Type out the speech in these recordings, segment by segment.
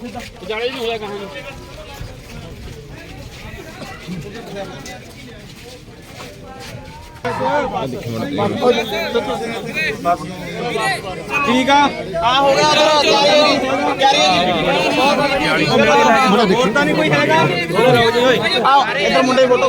ਜਾਲੇ ਨਹੀਂ ਹੋਇਆ ਕਹਾਂ ਠੀਕ ਆ? ਆ ਹੋ ਗਿਆ ਹੋਰ ਤਾਂ ਨਹੀਂ ਕੋਈ ਹੈਗਾ? ਆ ਇਧਰ ਮੁੰਡੇ ਫੋਟੋ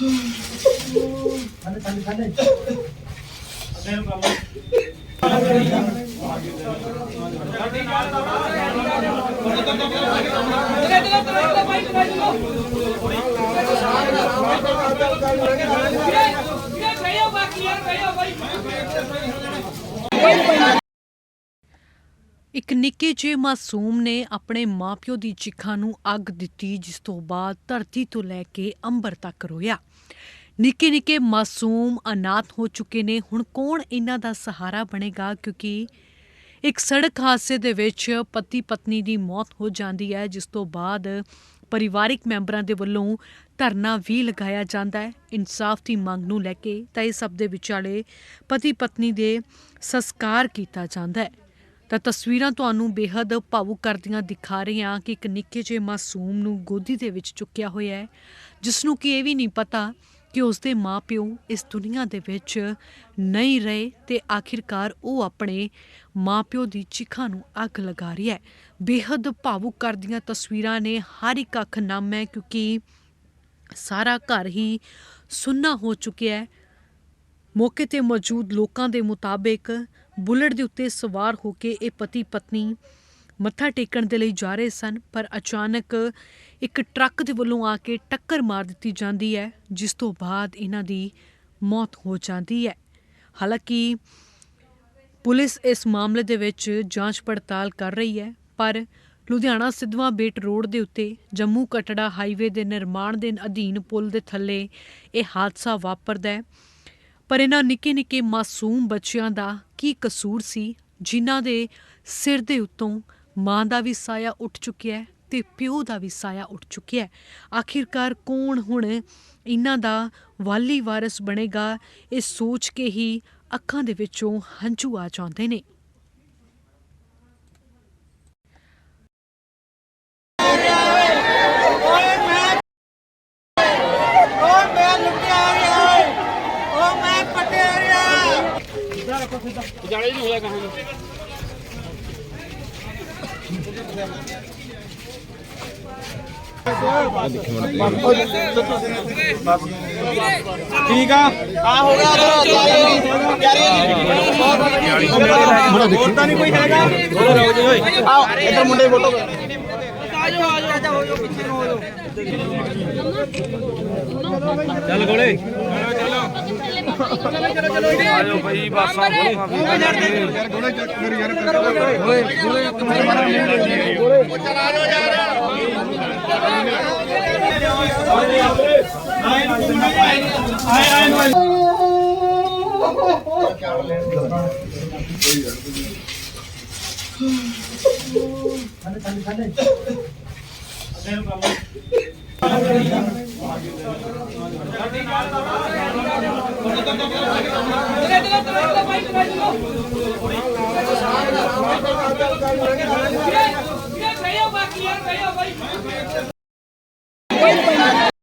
ਇੱਕ ਨਿੱਕੇ ਜਿਹੇ ਮਾਸੂਮ ਨੇ ਆਪਣੇ ਮਾਪਿਓ ਦੀ ਚਿੱਖਾਂ ਨੂੰ ਅੱਗ ਦਿੱਤੀ, ਜਿਸ ਤੋਂ ਬਾਅਦ ਧਰਤੀ ਤੋਂ ਲੈ ਕੇ ਅੰਬਰ ਤੱਕ ਰੋਇਆ। ਨਿੱਕੇ ਨਿੱਕੇ ਮਾਸੂਮ ਅਨਾਥ ਹੋ ਚੁੱਕੇ ਨੇ। ਹੁਣ ਕੌਣ ਇਹਨਾਂ ਦਾ ਸਹਾਰਾ ਬਣੇਗਾ? ਕਿਉਂਕਿ ਇੱਕ ਸੜਕ ਹਾਦਸੇ ਦੇ ਵਿੱਚ ਪਤੀ ਪਤਨੀ ਦੀ ਮੌਤ ਹੋ ਜਾਂਦੀ ਹੈ, ਜਿਸ ਤੋਂ ਬਾਅਦ ਪਰਿਵਾਰਿਕ ਮੈਂਬਰਾਂ ਦੇ ਵੱਲੋਂ ਧਰਨਾ ਵੀ ਲਗਾਇਆ ਜਾਂਦਾ ਹੈ। ਇਨਸਾਫ ਦੀ ਮੰਗ ਨੂੰ ਲੈ ਕੇ ਤਾਂ ਇਹ ਸਭ ਦੇ ਵਿਚਾਲੇ ਪਤੀ ਪਤਨੀ ਦੇ ਸੰਸਕਾਰ ਕੀਤਾ ਜਾਂਦਾ ਹੈ। ਤਾਂ ਤਸਵੀਰਾਂ ਤੁਹਾਨੂੰ ਬੇहद ਭਾਵੁਕ ਕਰਦੀਆਂ ਦਿਖਾ ਰਹੀਆਂ ਕਿ ਇੱਕ ਨਿੱਕੇ ਜਿਹੇ ਮਾਸੂਮ ਨੂੰ ਗੋਦੀ ਦੇ ਵਿੱਚ ਚੁੱਕਿਆ ਹੋਇਆ ਹੈ, ਜਿਸ ਨੂੰ ਕਿ ਇਹ ਵੀ ਨਹੀਂ ਪਤਾ ਕਿ ਉਸ ਦੇ ਮਾਪਿਓ ਇਸ ਦੁਨੀਆ ਦੇ ਵਿੱਚ ਨਹੀਂ ਰਹੇ ਤੇ ਆਖਿਰਕਾਰ ਉਹ ਆਪਣੇ ਮਾਪਿਓ ਦੀ ਚਿਖਾਂ ਨੂੰ ਅੱਗ ਲਗਾ ਰਹੀ ਹੈ। ਬੇहद ਭਾਵੁਕ ਕਰਦੀਆਂ ਤਸਵੀਰਾਂ ਨੇ ਹਰ ਇੱਕ ਅੱਖ ਨਮ ਹੈ ਕਿਉਂਕਿ ਸਾਰਾ ਘਰ ਹੀ ਸੁੰਨਾ ਹੋ ਚੁੱਕਿਆ ਹੈ। ਮੌਕੇ ਤੇ ਮੌਜੂਦ ਲੋਕਾਂ ਦੇ ਮੁਤਾਬਿਕ ਬੁਲਟ ਦੇ ਉੱਤੇ ਸਵਾਰ ਹੋ ਕੇ ਇਹ ਪਤੀ ਪਤਨੀ ਮੱਥਾ ਟੇਕਣ ਦੇ ਲਈ ਜਾ ਰਹੇ ਸਨ, ਪਰ ਅਚਾਨਕ ਇੱਕ ਟਰੱਕ ਦੇ ਵੱਲੋਂ ਆ ਕੇ ਟੱਕਰ ਮਾਰ ਦਿੱਤੀ ਜਾਂਦੀ ਹੈ, ਜਿਸ ਤੋਂ ਬਾਅਦ ਇਹਨਾਂ ਦੀ ਮੌਤ ਹੋ ਜਾਂਦੀ ਹੈ। ਹਾਲਾਂਕਿ ਪੁਲਿਸ ਇਸ ਮਾਮਲੇ ਦੇ ਵਿੱਚ ਜਾਂਚ ਪੜਤਾਲ ਕਰ ਰਹੀ ਹੈ, ਪਰ ਲੁਧਿਆਣਾ ਸਿੱਧਵਾਂ ਬੇਟ ਰੋਡ ਦੇ ਉੱਤੇ ਜੰਮੂ ਕਟੜਾ ਹਾਈਵੇ ਦੇ ਨਿਰਮਾਣ ਦੇ ਅਧੀਨ ਪੁਲ ਦੇ ਥੱਲੇ ਇਹ ਹਾਦਸਾ ਵਾਪਰਦਾ ਹੈ। ਪਰ ਇਹਨਾਂ ਨਿੱਕੇ ਨਿੱਕੇ ਮਾਸੂਮ ਬੱਚਿਆਂ ਦਾ ਕੀ ਕਸੂਰ ਸੀ, ਜਿਨ੍ਹਾਂ ਦੇ ਸਿਰ ਦੇ ਉੱਤੋਂ ਮਾਂ ਦਾ ਵੀ ਸਾਇਆ ਉੱਠ ਚੁੱਕਿਆ ਹੈ ਤੇ ਪਿਓ ਦਾ ਵੀ ਸਾਇਆ ਉੱਠ ਚੁੱਕਿਆ ਹੈ। ਆਖਿਰਕਾਰ ਕੌਣ ਹੁਣ ਇਹਨਾਂ ਦਾ ਵਾਲੀ ਵਾਰਸ ਬਣੇਗਾ ਇਹ ਸੋਚ ਕੇ ਹੀ ਅੱਖਾਂ ਦੇ ਵਿੱਚੋਂ ਹੰਝੂ ਆ ਜਾਂਦੇ ਨੇ। ਜਾਲੇ ਨਹੀਂ ਹੋਇਆ ਕਹਾਂ ਠੀਕ ਆ ਆ ਹੋ ਗਿਆ ਹੋਰ ਤਾਂ ਨਹੀਂ ਕੋਈ ਹੈਗਾ ਆ ਇਧਰ ਮੁੰਡੇ ਫੋਟੋ ਆਜੋ ਆਜੋ ਆਜੋ ਹੋ ਜਾਓ ਪਿੱਛੇ ਨੂੰ ਹੋ ਜਾਓ ਚੱਲ ਗੋਲੇ ਆਜੋ ਭਾਈ ਬਾਸਾਂ ਚਲੋ ਚਲੋ ਬਾਈ ਚਲੋ ਚਲੋ vai,